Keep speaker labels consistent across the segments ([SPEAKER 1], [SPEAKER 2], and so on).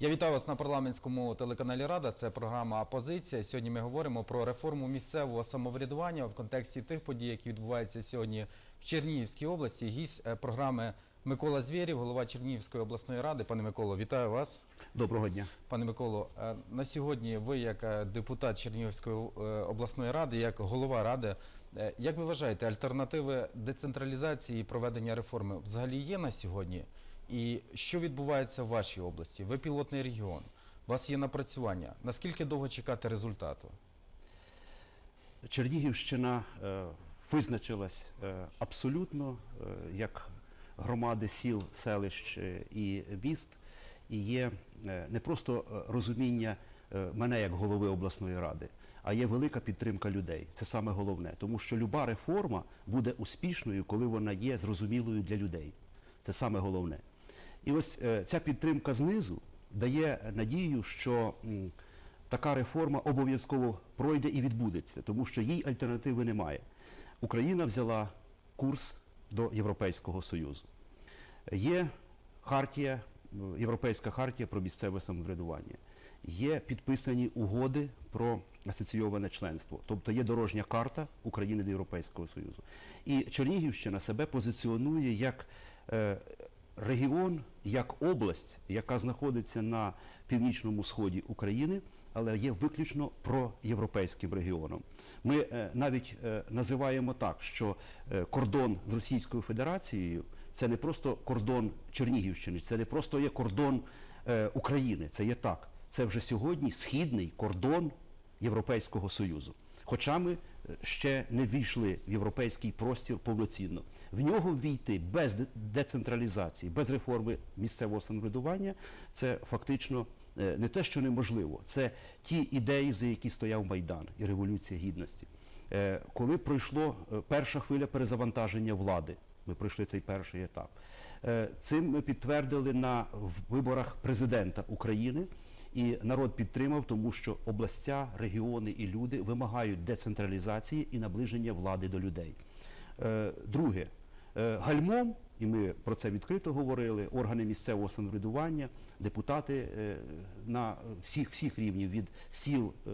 [SPEAKER 1] Я вітаю вас на парламентському телеканалі Рада. Це програма Опозиція. Сьогодні ми говоримо про реформу місцевого самоврядування в контексті тих подій, які відбуваються сьогодні в Чернігівській області. Гість е, програми Микола Звєрів, голова Чернігівської обласної ради. Пане Миколо, вітаю вас.
[SPEAKER 2] Доброго дня.
[SPEAKER 1] Пане Миколо, е, на сьогодні ви, як е, депутат Чернігівської обласної ради, як голова ради, як ви вважаєте, альтернативи децентралізації і проведення реформи взагалі є на сьогодні? І що відбувається в вашій області? Ви пілотний регіон, у вас є напрацювання. Наскільки довго чекати результату?
[SPEAKER 2] Чернігівщина е, визначилась е, абсолютно е, як громади сіл, селищ е, і міст, і є е, не просто е, розуміння е, мене як голови обласної ради, а є велика підтримка людей. Це саме головне, тому що люба реформа буде успішною, коли вона є зрозумілою для людей. Це саме головне. І ось е, ця підтримка знизу дає надію, що така реформа обов'язково пройде і відбудеться, тому що їй альтернативи немає. Україна взяла курс до Європейського Союзу. Є хартія, Європейська хартія про місцеве самоврядування. Є підписані угоди про асоційоване членство, тобто є дорожня карта України до Європейського Союзу. І Чернігівщина себе позиціонує як е, регіон, як область, яка знаходиться на північному сході України, але є виключно проєвропейським регіоном. Ми е, навіть е, називаємо так, що е, кордон з Російською Федерацією це не просто кордон Чернігівщини, це не просто є кордон України. Це є так. Це вже сьогодні східний кордон Європейського Союзу. Хоча ми е, ще не ввійшли в європейський простір повноцінно. В нього ввійти без децентралізації, без реформи місцевого самоврядування це фактично е, не те, що неможливо, це ті ідеї, за які стояв Майдан і Революція Гідності. Е, Коли пройшло е, перша хвиля перезавантаження влади, ми пройшли цей перший етап. Цим ми підтвердили на виборах президента України. І народ підтримав, тому що областя, регіони і люди вимагають децентралізації і наближення влади до людей. Е, Друге, гальмом, і ми про це відкрито говорили, органи місцевого самоврядування, депутати е, на всіх всіх рівнів від сіл, е,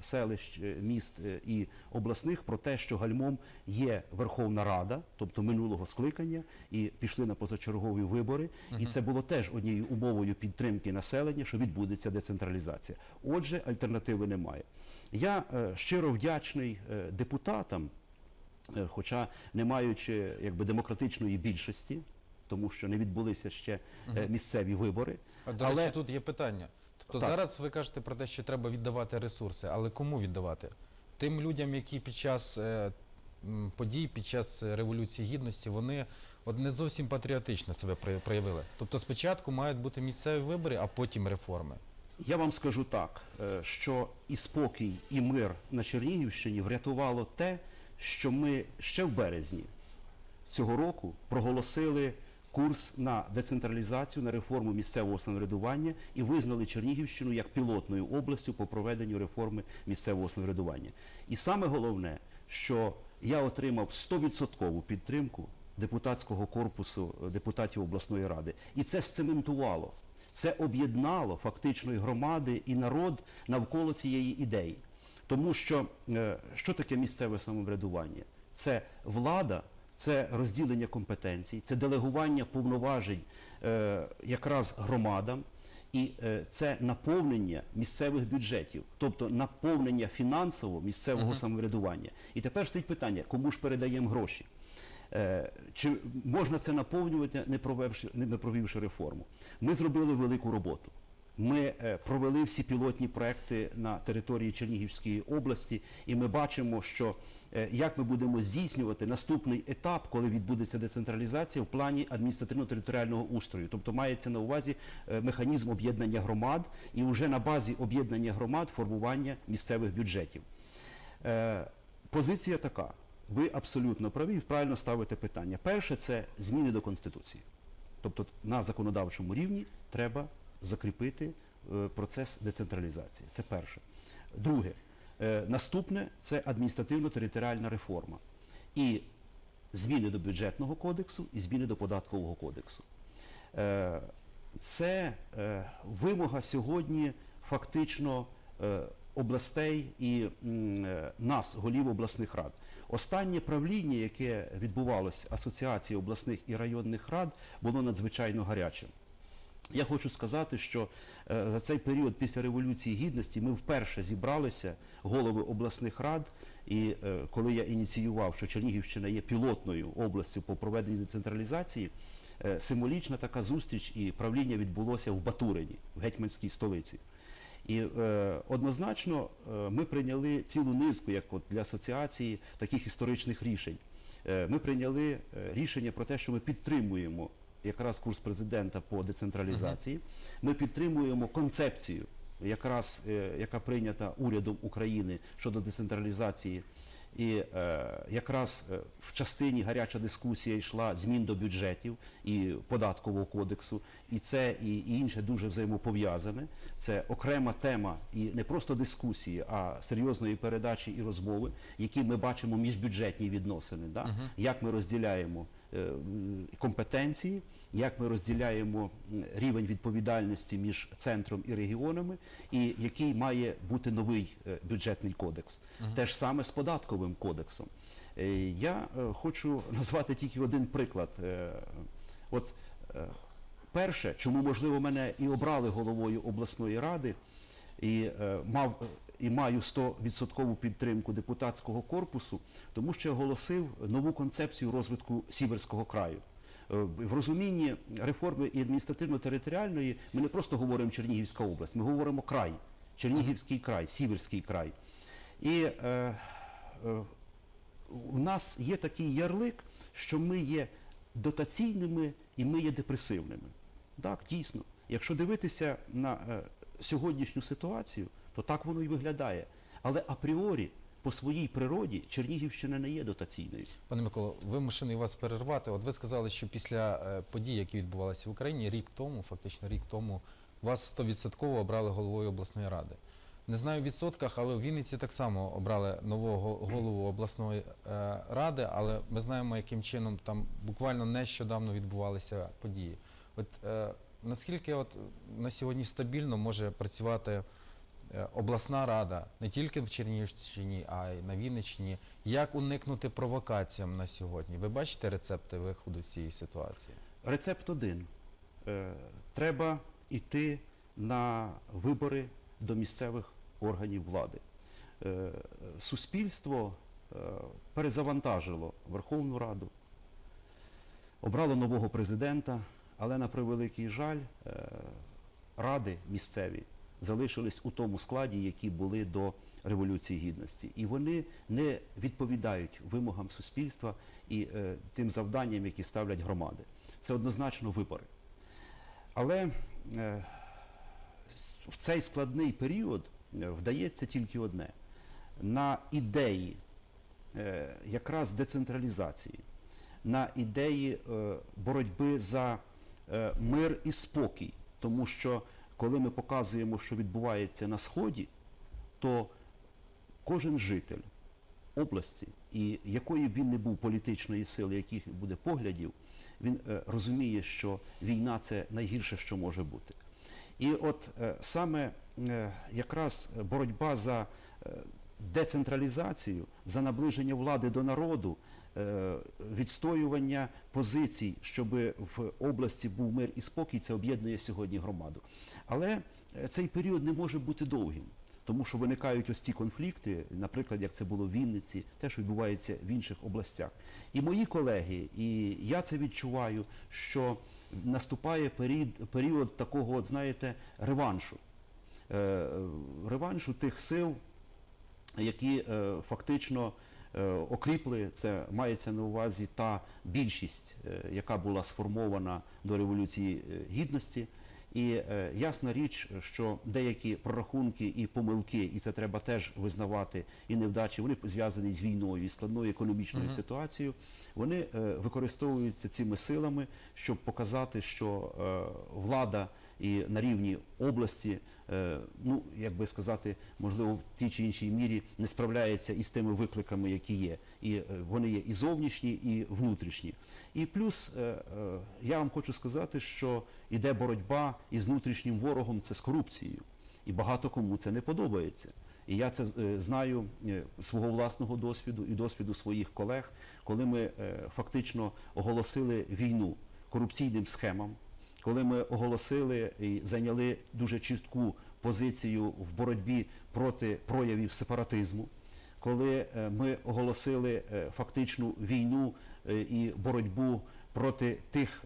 [SPEAKER 2] селищ, е, міст е, і обласних про те, що гальмом є Верховна Рада, тобто минулого скликання, і пішли на позачергові вибори. І це було теж однією умовою підтримки населення, що відбудеться децентралізація. Отже, альтернативи немає. Я е, щиро вдячний е, депутатам. Е, хоча не маючи якби демократичної більшості, тому що не відбулися ще е, місцеві вибори.
[SPEAKER 1] А, До речі, тут є питання. Тобто
[SPEAKER 2] Так.
[SPEAKER 1] зараз ви кажете про те, що треба віддавати ресурси, але кому віддавати? Тим людям, які під час е, м, подій, під час е, Революції Гідності, вони от не зовсім патріотично себе проявили. Тобто спочатку мають бути місцеві вибори, а потім реформи.
[SPEAKER 2] Я вам скажу так, е, що і спокій, і мир на Чернігівщині врятувало те, що ми ще в березні цього року проголосили курс на децентралізацію, на реформу місцевого самоврядування і визнали Чернігівщину як пілотною областю по проведенню реформи місцевого самоврядування. І саме головне, що я отримав 100% підтримку депутатського корпусу е, депутатів обласної ради, і це сцементувало. Це об'єднало фактично і громади і народ навколо цієї ідеї. Тому що е, що таке місцеве самоврядування? Це влада, це розділення компетенцій, це делегування повноважень е, якраз громадам, і е, це наповнення місцевих бюджетів, тобто наповнення фінансово місцевого самоврядування. І тепер стоїть питання, кому ж передаємо гроші? Чи можна це наповнювати, не провівши, не провівши реформу? Ми зробили велику роботу. Ми е, провели всі пілотні проекти на території Чернігівської області, і ми бачимо, що е, як ми будемо здійснювати наступний етап, коли відбудеться децентралізація в плані адміністративно-територіального устрою. Тобто мається на увазі е, механізм об'єднання громад і вже на базі об'єднання громад формування місцевих бюджетів. Позиція така. Ви абсолютно праві, правильно ставите питання. Перше це зміни до Конституції. Тобто на законодавчому рівні треба закріпити е, процес децентралізації. Це перше. Друге, е, наступне це адміністративно-територіальна реформа. І зміни до бюджетного кодексу, і зміни до податкового кодексу. Е, це вимога сьогодні фактично областей і нас, голів обласних рад. Останнє правління, яке відбувалося Асоціації обласних і районних рад, було надзвичайно гарячим. Я хочу сказати, що е, за цей період після Революції Гідності ми вперше зібралися, голови обласних рад, і е, коли я ініціював, що Чернігівщина є пілотною областю по проведенню децентралізації, е, символічна така зустріч і правління відбулося в Батурині, в гетьманській столиці. І е, однозначно ми прийняли цілу низку, як от для асоціації, таких історичних рішень. Ми прийняли рішення про те, що ми підтримуємо якраз курс президента по децентралізації. Ми підтримуємо концепцію, якраз е, яка прийнята урядом України щодо децентралізації. І е, якраз е, в частині гаряча дискусія йшла змін до бюджетів і податкового кодексу, і це і, і інше дуже взаємопов'язане. Це окрема тема і не просто дискусії, а серйозної передачі і розмови, які ми бачимо міжбюджетні відносини. Да? Як ми розділяємо компетенції, як ми розділяємо рівень відповідальності між центром і регіонами, і який має бути новий е, бюджетний кодекс. Те ж саме з податковим кодексом. Е, Я е, хочу назвати тільки один приклад. Е, От е, перше, чому можливо мене і обрали головою обласної ради, і е, мав. І маю 100% підтримку депутатського корпусу, тому що я оголосив нову концепцію розвитку Сіверського краю. Е, В розумінні реформи і адміністративно-територіальної ми не просто говоримо Чернігівська область, ми говоримо край, Чернігівський край, Сіверський край. І е, е, у нас є такий ярлик, що ми є дотаційними і ми є депресивними. Так, дійсно. Якщо дивитися на е, сьогоднішню ситуацію, то так воно і виглядає. Але апріорі, по своїй природі, Чернігівщина не є дотаційною.
[SPEAKER 1] Пане Миколо, вимушений вас перервати. От ви сказали, що після е, подій, які відбувалися в Україні, рік тому, фактично рік тому, вас 100% обрали головою обласної ради. Не знаю в відсотках, але в Вінниці так само обрали нового голову обласної е, ради, але ми знаємо, яким чином там буквально нещодавно відбувалися події. От е, наскільки от на сьогодні стабільно може працювати обласна рада не тільки в Чернігівщині, а й на Вінниччині. Як уникнути провокаціям на сьогодні? Ви бачите рецепти виходу з цієї ситуації?
[SPEAKER 2] Рецепт один. Е, Треба йти на вибори до місцевих органів влади. Е, Суспільство е, перезавантажило Верховну Раду, обрало нового президента, але на превеликий жаль, е, ради місцеві залишились у тому складі, які були до Революції Гідності. І вони не відповідають вимогам суспільства і е, тим завданням, які ставлять громади. Це однозначно вибори. Але е, в цей складний період е, вдається тільки одне. На ідеї е, якраз децентралізації, на ідеї е, боротьби за е, мир і спокій. Тому що коли ми показуємо, що відбувається на Сході, то кожен житель області, і якої б він не був політичної сили, яких буде поглядів, він е, розуміє, що війна це найгірше, що може бути. І от е, саме е, якраз боротьба за децентралізацію, за наближення влади до народу, е, відстоювання позицій, щоб в області був мир і спокій, це об'єднує сьогодні громаду. Але е, цей період не може бути довгим. Тому що виникають ось ці конфлікти, наприклад, як це було в Вінниці, теж відбувається в інших областях. І мої колеги, і я це відчуваю, що наступає період, період такого, от, знаєте, реваншу. Е, реваншу тих сил, які е, фактично е, окріпли, це мається на увазі та більшість, е, яка була сформована до Революції Гідності. І е, ясна річ, що деякі прорахунки і помилки, і це треба теж визнавати, і невдачі, вони зв'язані з війною і складною економічною ситуацією. Вони е, використовуються цими силами, щоб показати, що е, влада і на рівні області, е, ну як би сказати, можливо, в тій чи іншій мірі не справляється із тими викликами, які є. І е, вони є і зовнішні, і внутрішні. І плюс е, я вам хочу сказати, що йде боротьба із внутрішнім ворогом, це з корупцією. І багато кому це не подобається. І я це знаю свого власного досвіду і досвіду своїх колег, коли ми фактично оголосили війну корупційним схемам, коли ми оголосили і зайняли дуже чітку позицію в боротьбі проти проявів сепаратизму, коли е, ми оголосили е, фактичну війну е, і боротьбу проти тих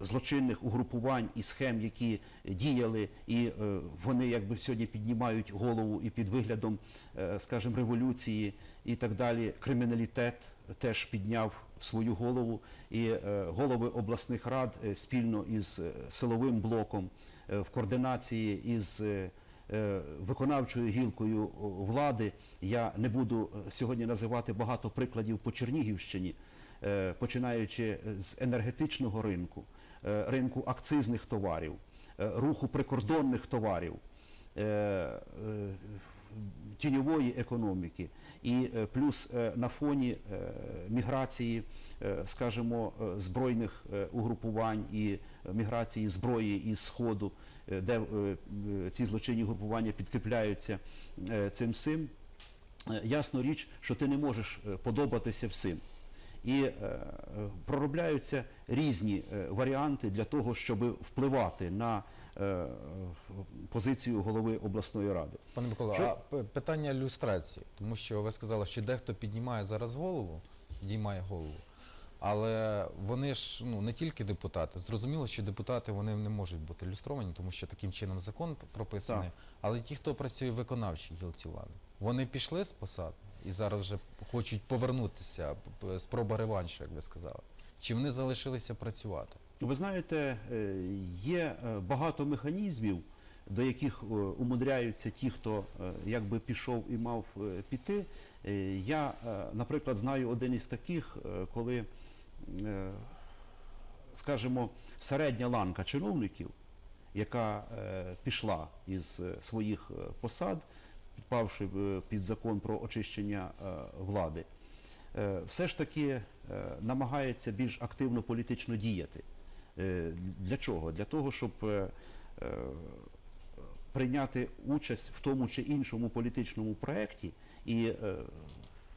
[SPEAKER 2] злочинних угрупувань і схем, які діяли, і вони якби сьогодні піднімають голову і під виглядом, скажімо, революції і так далі. Криміналітет теж підняв свою голову, і е, голови обласних рад е, спільно із е, силовим блоком в координації із виконавчою гілкою влади. Я не буду сьогодні називати багато прикладів по Чернігівщині, починаючи з енергетичного ринку, ринку акцизних товарів, руху прикордонних товарів. Тіньової економіки і е, плюс е, на фоні е, міграції, скажімо, збройних угрупувань і міграції зброї із сходу, де ці злочинні групування підкріпляються цим всім, ясна річ, що ти не можеш подобатися всім. І е, проробляються різні е, варіанти для того, щоб впливати на е, позицію голови обласної ради.
[SPEAKER 1] Пане Микола,
[SPEAKER 2] Що-
[SPEAKER 1] а питання люстрації, тому що ви сказали, що дехто піднімає зараз голову, підіймає голову, але вони ж ну не тільки депутати. Зрозуміло, що депутати вони не можуть бути люстровані, тому що таким чином закон прописаний.
[SPEAKER 2] Так.
[SPEAKER 1] Але ті, хто працює в виконавчій гілці влади, вони пішли з посад і зараз вже хочуть повернутися, спроба реваншу, як ви сказали. Чи вони залишилися працювати?
[SPEAKER 2] Ви знаєте, е, є е, багато механізмів, до яких е, умудряються ті, хто якби пішов і мав піти. Я, наприклад, знаю один із таких, коли, скажімо, середня ланка чиновників, яка пішла із своїх посад, підпавши е, під закон про очищення е, влади, е, все ж таки намагається більш активно політично діяти. Для чого? Для того, щоб прийняти участь в тому чи іншому політичному проєкті і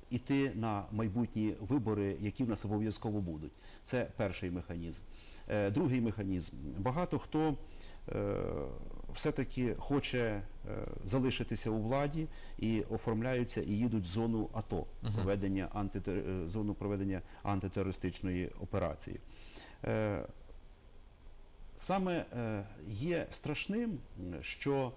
[SPEAKER 2] іти на майбутні вибори, які в нас обов'язково будуть. Це перший механізм. Другий механізм. Багато хто все-таки хоче е, залишитися у владі і оформляються і їдуть в зону АТО, проведення антитер... е, зону проведення антитерористичної операції. Е, Саме є страшним, що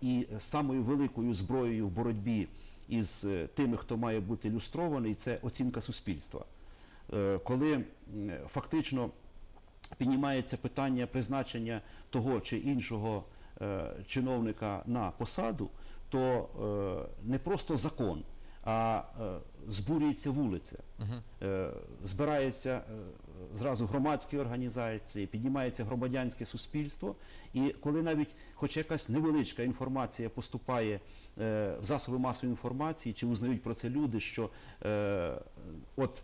[SPEAKER 2] і самою великою зброєю в боротьбі із тими, хто має бути люстрований, це оцінка суспільства. Коли фактично піднімається питання призначення того чи іншого е, чиновника на посаду, то е, не просто закон, а е, збурюється вулиця, збираються зразу громадські організації, піднімається громадянське суспільство. І коли навіть хоч якась невеличка інформація поступає в засоби масової інформації, чи узнають про це люди, що от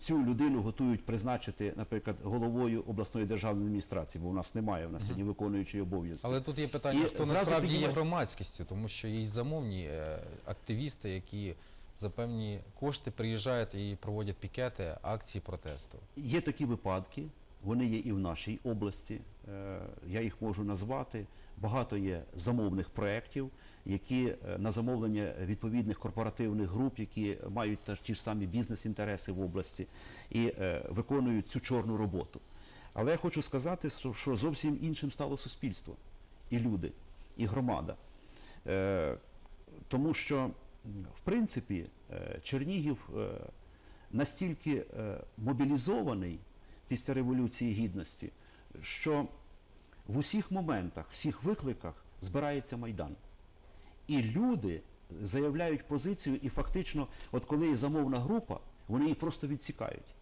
[SPEAKER 2] цю людину готують призначити, наприклад, головою обласної державної адміністрації, бо у нас немає, у нас сьогодні виконуючий обов'язки.
[SPEAKER 1] Але тут є питання,
[SPEAKER 2] І
[SPEAKER 1] хто
[SPEAKER 2] зразу
[SPEAKER 1] насправді є громадськістю, тому що є й замовні е, активісти, які за певні кошти приїжджають і проводять пікети, акції протесту.
[SPEAKER 2] Є такі випадки, вони є і в нашій області. е, Я їх можу назвати. Багато є замовних проєктів, які е, на замовлення відповідних корпоративних груп, які мають та ті ж самі бізнес-інтереси в області і е, виконують цю чорну роботу. Але я хочу сказати, що- зовсім іншим стало суспільство, і люди, і громада. Е, Тому що, в принципі, Чернігів настільки мобілізований після Революції Гідності, що в усіх моментах, всіх викликах збирається Майдан. І люди заявляють позицію, і фактично, от коли є замовна група, вони їх просто відсікають.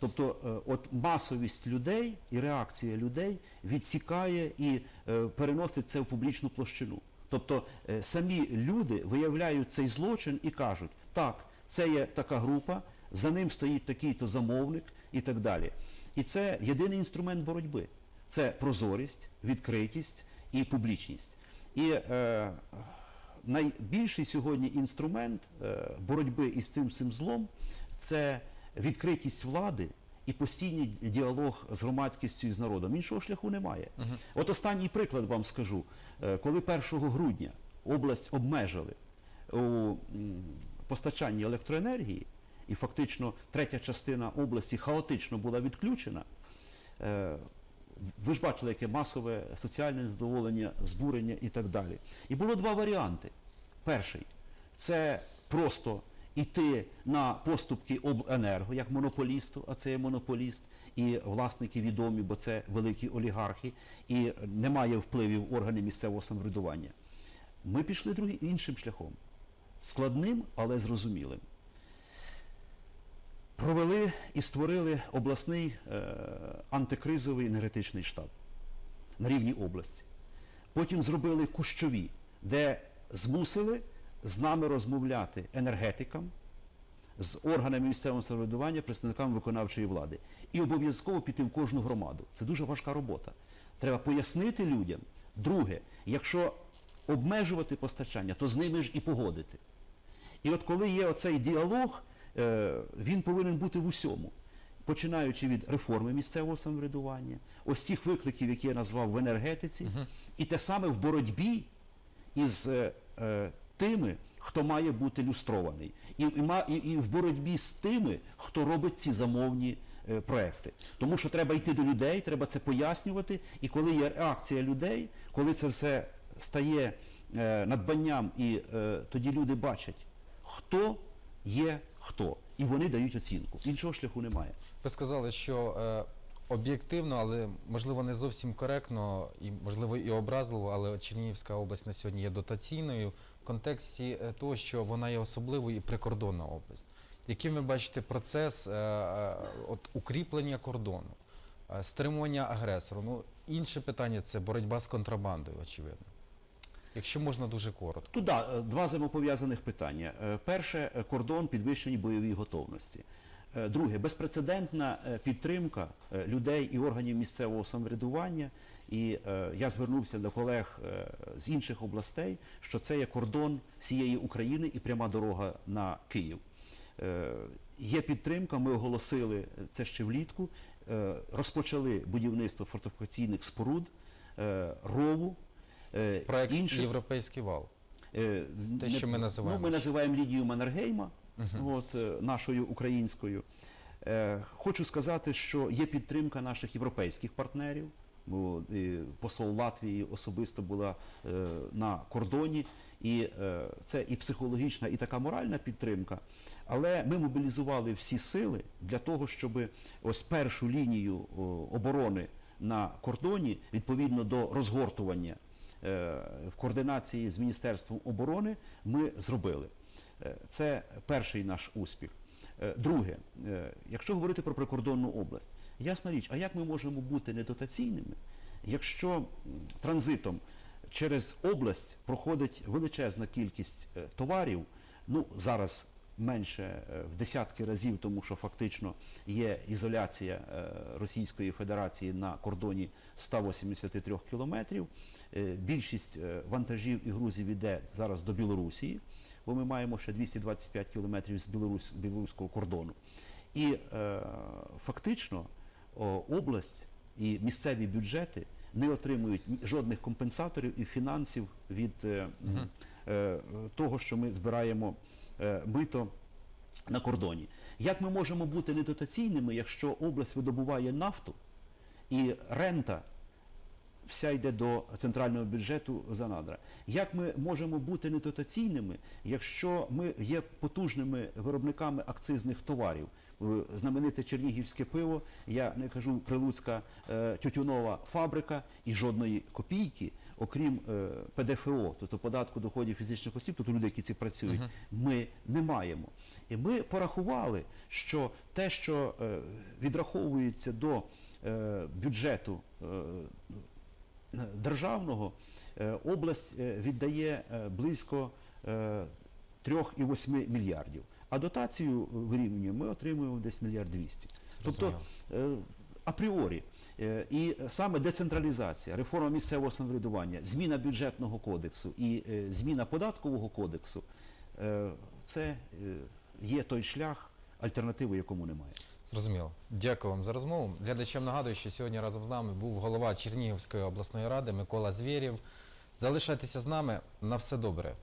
[SPEAKER 2] Тобто, е, от масовість людей і реакція людей відсікає і е, переносить це в публічну площину. Тобто е, самі люди виявляють цей злочин і кажуть, так, це є така група, за ним стоїть такий-то замовник і так далі. І це єдиний інструмент боротьби. Це прозорість, відкритість і публічність. І е, найбільший сьогодні інструмент е, боротьби із цим всім злом це відкритість влади і постійний діалог з громадськістю і з народом. Іншого шляху немає. От останній приклад вам скажу. Е, Коли 1 грудня область обмежили у м, постачанні електроенергії, і фактично третя частина області хаотично була відключена. е, Ви ж бачили, яке масове соціальне задоволення, збурення і так далі. І було два варіанти. Перший це просто йти на поступки обленерго як монополісту, а це є монополіст, і власники відомі, бо це великі олігархи, і немає впливів органів місцевого самоврядування. Ми пішли другим іншим шляхом. Складним, але зрозумілим. Провели і створили обласний е, антикризовий енергетичний штаб на рівні області. Потім зробили кущові, де змусили з нами розмовляти енергетикам, з органами місцевого самоврядування, представниками виконавчої влади. І обов'язково піти в кожну громаду. Це дуже важка робота. Треба пояснити людям. Друге, якщо обмежувати постачання, то з ними ж і погодити. І от коли є оцей діалог, він повинен бути в усьому. Починаючи від реформи місцевого самоврядування, ось цих викликів, які я назвав в енергетиці, і те саме в боротьбі із е, е, тими, хто має бути люстрований, і, і, і, і в боротьбі з тими, хто робить ці замовні е, проекти. Тому що треба йти до людей, треба це пояснювати, і коли є реакція людей, коли це все стає е, надбанням, і е, тоді люди бачать, хто є хто, і вони дають оцінку. Іншого шляху немає.
[SPEAKER 1] Ви сказали, що е, об'єктивно, але можливо не зовсім коректно і можливо і образливо, але Чернігівська область на сьогодні є дотаційною в контексті е, того, що вона є особливою і прикордонна область. Яким ви бачите процес е, е, от, укріплення кордону, е, стримування агресору? Ну, інше питання це боротьба з контрабандою, очевидно. Якщо можна дуже коротко.
[SPEAKER 2] Тут е, два взаємопов'язаних питання. Е, Перше е, кордон підвищеній бойовій готовності. Друге, безпрецедентна підтримка людей і органів місцевого самоврядування. І я звернувся до колег з інших областей, що це є кордон всієї України і пряма дорога на Київ. Є підтримка, ми оголосили це ще влітку, розпочали будівництво фортифікаційних споруд, рову,
[SPEAKER 1] Проект
[SPEAKER 2] інших
[SPEAKER 1] Європейський вал.
[SPEAKER 2] Е,
[SPEAKER 1] Те,
[SPEAKER 2] не-
[SPEAKER 1] що ми називаємо.
[SPEAKER 2] Ну, ми називаємо лінію Маннергейма, от, е, нашою українською. Е, Хочу сказати, що є підтримка наших європейських партнерів. Посол Латвії особисто була е, на кордоні, і е, це і психологічна, і така моральна підтримка. Але ми мобілізували всі сили для того, щоб ось першу лінію оборони на кордоні відповідно до розгортування е, в координації з Міністерством оборони ми зробили. Е, Це перший наш успіх. Е, Друге, е, якщо говорити про прикордонну область, ясна річ, а як ми можемо бути недотаційними, якщо транзитом через область проходить величезна кількість е, товарів, ну зараз менше е, в десятки разів, тому що фактично є ізоляція е, Російської Федерації на кордоні 183 кілометрів. Е, Більшість вантажів і грузів іде зараз до Білорусі, бо ми маємо ще 225 кілометрів з Білорусь, білоруського кордону. І е, фактично область і місцеві бюджети не отримують жодних компенсаторів і фінансів від е, е, того, що ми збираємо мито на кордоні. Як ми можемо бути недотаційними, якщо область видобуває нафту і рента вся йде до центрального бюджету за надра. Як ми можемо бути недотаційними, якщо ми є потужними виробниками акцизних товарів? Е, Знамените чернігівське пиво, я не кажу прилуцька е, тютюнова фабрика і жодної копійки окрім е, ПДФО, тобто податку доходів фізичних осіб, тобто люди, які ці працюють, ми не маємо. І ми порахували, що те, що е, відраховується до е, бюджету е, державного, е, область е, віддає е, близько е, 3,8 мільярдів. А дотацію вирівнює ми отримуємо десь мільярд 200. Тобто апріорі. Е, І саме децентралізація, реформа місцевого самоврядування, зміна бюджетного кодексу і е, зміна податкового кодексу е, це є той шлях, альтернативи якому немає.
[SPEAKER 1] Зрозуміло. Дякую вам за розмову. Глядачам нагадую, що сьогодні разом з нами був голова Чернігівської обласної ради Микола Звєрєв. Залишайтеся з нами. На все добре.